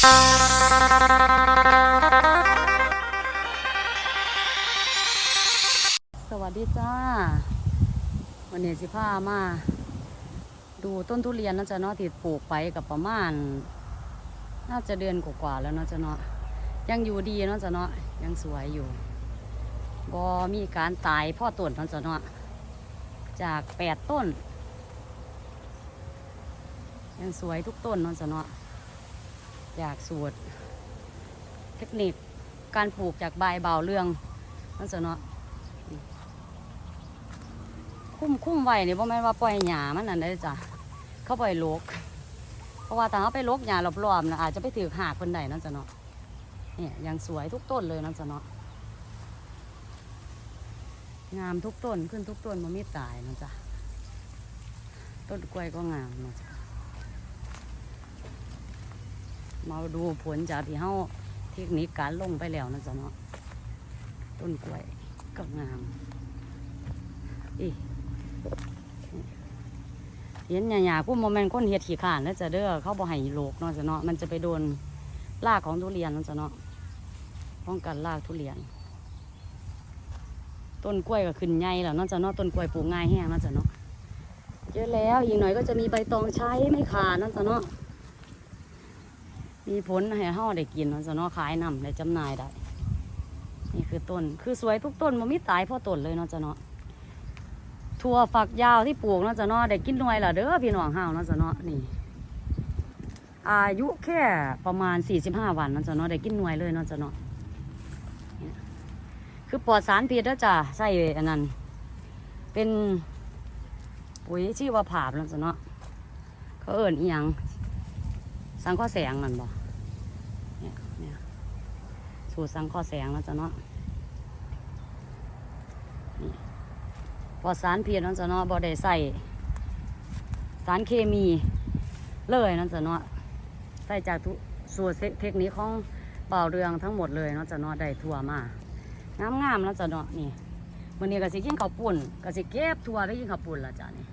สวัสดีจ้า วันนี้สิพามา ดูต้นทุเรียนนะจ๊ะเนาะที่ปลูกไปกับประมาณ น่าจะเดือนกว่าๆแล้วเนาะจ๊ะเนาะยังอยู่ดีเนาะจ๊ะเนาะยังสวยอยู่บ่มีการตายพ่อต้นเนาะจ๊ะเนาะจากแปดต้น ยังสวยทุกต้นเนาะจ๊ะเนาะ จากสูตร เทคนิคการปลูกจากใบเบาเรื่องนาะจ๊ะเนาะคุ้มคุ้มไว้นี่บ่แม่นว่าปล่อยหญ้ามันนั่นได้จ้ะเขาปล่อยลกเพราะว่าถ้าเขาไปลกหญ้ารอบๆนะอาจจะไปถือหากคนใดนั่นจ้ะเนาะเนี่ยยังสวยทุกต้นเลยนั่นจ้ะเนาะงามทุกต้นขึ้นทุกต้นมันไม่ตายนั่นจ้ะต้นกล้วยก็งามนะจ๊ะ มาดูผลจากที่เฮาเทคนิคการลงไปแล้วนั่นจ้ะเนาะต้นกล้วยก็งามอีเห็นหยาๆกุ้มโมเมนต์คนเฮ็ดขี้ขานแล้วจะเด้อเขาบ่ให้โลกเนาะจ้ะเนาะมันจะไปโดนรากของทุเรียนนาะจ้ะเนาะป้องกันรากทุเรียน ต้นกล้วยก็ขึ้นใหญ่แล้วนาะจ้ะเนาะต้นกล้วยปลูกง่ายแห้งนาะจ้ะเนาะเยอะแล้วอีกหน่อยก็จะมีใบตองใช้ไม่ขาดนาะจ้ะเนาะ มีผลให้เฮาได้กินเนาะจ้ะเนาะขายนำได้จำหน่ายได้ นี่คือต้น คือสวยทุกต้นมันไมีตายเพราะต้นเลยเนาะจ้ะเนาะถั่วฝักยาวที่ปลูกเนาะจ้ะเนาะได้กินหน่วยละเด้อพี่น้องเฮาเนาะจ้ะเนาะนี่ อายุแค่ประมาณ 45 วันเนาะจ้ะเนาะได้กินหน่วยเลยเนาะจ้ะเนาะคือปลอดสารพิษแล้วจ้ะใส่อันนั้น เป็นปุ๋ยชีวภาพเนาะจ้ะเนาะเขาเอิ่นอีหยังสังข้อแสงนั่นบ่เนี่ยเนี่ย สูตรสังข้อแสงเนาะจ้ะเนาะปลอดสารเพิษนั่นจะเนาะบ่ได้ใส่สารเคมีเลยนั่นจะเนาะใส่จากทุสูตรเทคนิคของเป่าเรืองทั้งหมดเลยเนาะจะเนาะได้ทั่วมางามงามๆแล้วจะเนาะนี่มื้อนี้ก็สิกินข้าวปุ้นก็สิเก็บทั่วไปกินข้าวปุ้นละจ้ะนี่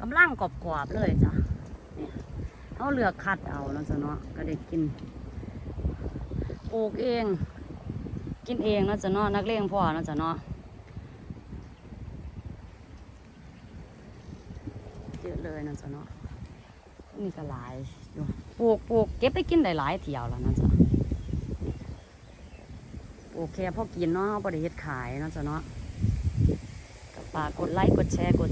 กำลังกรอบๆเลยจ้ะนี่เขาเลือกคัดเอาแล้วจะเนาะก็ได้กิน ปลูกเอง กินเองเนาะจะเนาะนักเลงพ่อเนาะจะเนาะเยอะเลยนะจ๊ะเนาะนี่ก็หลายอยู่ปลูกปลูกเก็บไปกินได้หลายเที่ยวแล้วนะจ๊ะปลูกแค่พอกินเนาะบริเฮ็ดขายนะจ๊ะเนาะก็ฝากกดไลค์กดแชร์กด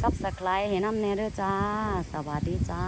ซับสไครต์ให้น้ำแน่เด้อจ้า สวัสดีจ้า